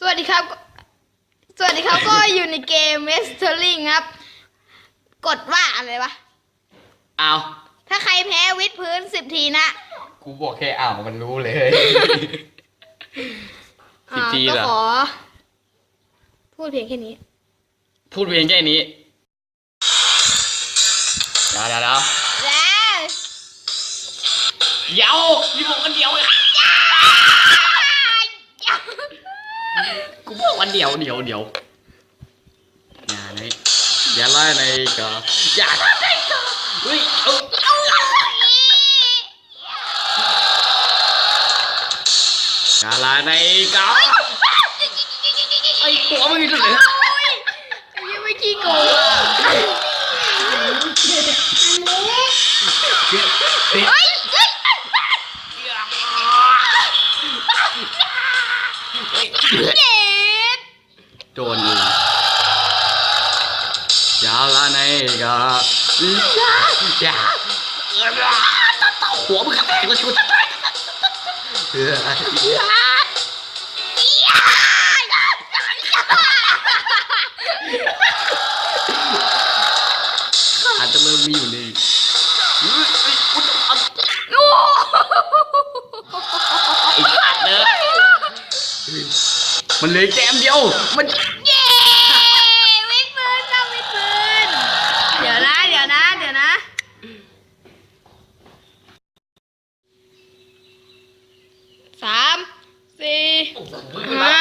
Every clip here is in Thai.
สวัสดีครับ สวัสดีครับ ก็อยู่ในเกม m มสเตอร์ลิงครับ กดว่าอะไรวะ เอาถ้าใครแพ้วิดพื้นสิบทีนะกูบอกแค่อ้าวมันรู้เลยสิบอ่าทีก็เหรอ ขอ พูดเพียงแค่นี้ พูดเพียงแค่นี้เดี๋ยวเดี๋ยวเดี๋ยวแล้วเดี๋ยวพี่บอกวันเดียวเลย กูบอกวันเดียวเดี๋ยวเดี๋ยวอย่าไหนอย่าไล่ในกะอย่าไล่ในกะเฮ้ยเอาอย่าไล่ในกะไอ้ตัวมึงอยู่ตรงไหนนะยังไม่ขี้โกงอะเฮ้ยเฮ้ยเฮ้ย โดนยิงยาวละในกะอย่าหัวมึงกระแทกแล้วกูตายเอออาจจะเริ่มมีอยู่นี่เฮ้ยเฮ้ยกูจะทำ โอ้ ไอ้สัตว์เลย มันเหลยแกมเดียว มันเย้วิดพื้นต้องวิดพื้นเดี๋ยวนะ เดี๋ยวนะ เดี๋ยวนะสามสี่ห้า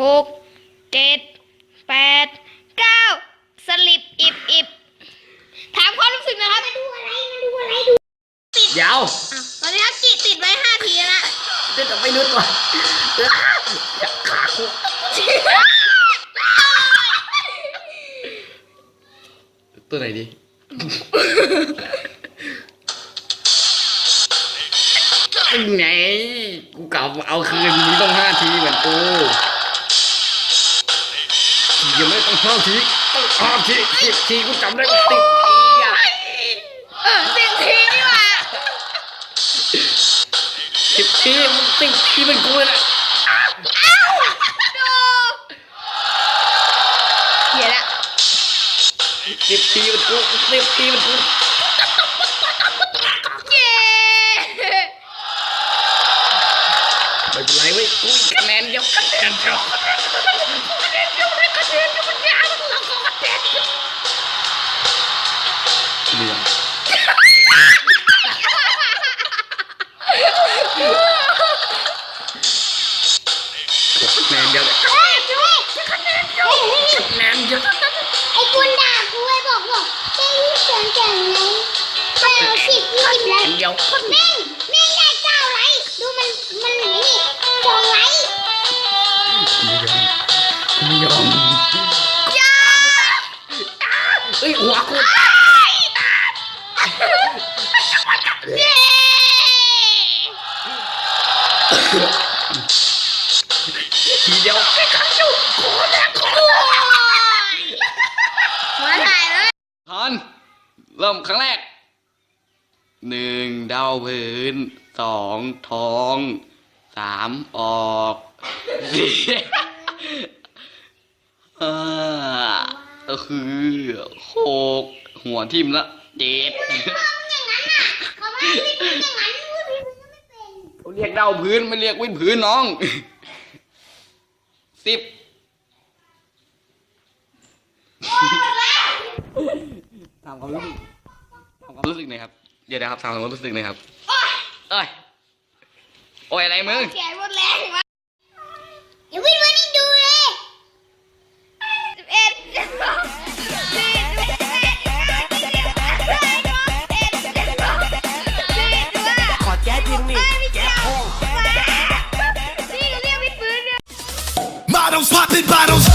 หกเจ็ดแปดเก้าสลิปอิบอิบถามความรู้สึกนะครับมาดูอะไรมาดูอะไรดูยาวอะตอนนี้ครับจิติดไว้ห้าทีแล้วนะจะจะไปนึกก่อนอยาก ขาคุกตัวไหนดี ไง กูกลับมาเอาคืนนี้ต้องห้าทีเหมือนกูทียังไม่ต้องห้าทีต้องห้าทีสิบทีกูจำได้ว่าติดทีอะเออสิบทีนี่หว่าสิบทีมึงติดทีเป็นกูเลยนะ บทีเป็นกูสิบทีเป็น เดียวแม่งแม่งได้เก้าไลค์ดูมันมันไหนนี่สองไลค์ไม่ยอมไม่ยอมเฮ้ยหัวกูเย้ทีเดียวแค่ครั้งเดียวขอแล้วขอ มาถ่ายเลย ทันเริ่มครั้งแรกหนึ่ งเดาพื้นสองท้องสามออกสี่ห้าก็คือหกหัวทิ่มละเจ็ดเขาไม่ได้เป็นอย่างนั้นพูดเขาเรียกเดาพื้นไม่เรียกวิ่นพื้นน้องสิบถามความรู้สึกถามความรู้สึกหน่อยครับ เดี๋ยวนะครับถามความรู้สึกหน่อยครับเอ้ยโอ้ยอะไรมึง แขนหมดแรงวะอย่าวิ่งมานี่ดูเลยสิบเอ็ดสิบสองสิบสี่สิบห้าสิบหกสิบเจ็ดสิบแปดสิบเก้ายี่สิบสิบเอ็ดสิบสองสิบสี่สิบห้าขอแจ๊ดยิงนี่ไม่แจ๊เกี่ยวดโค้งนี่เขาเรียกวิดพื้นเนี่ย Models popping bottles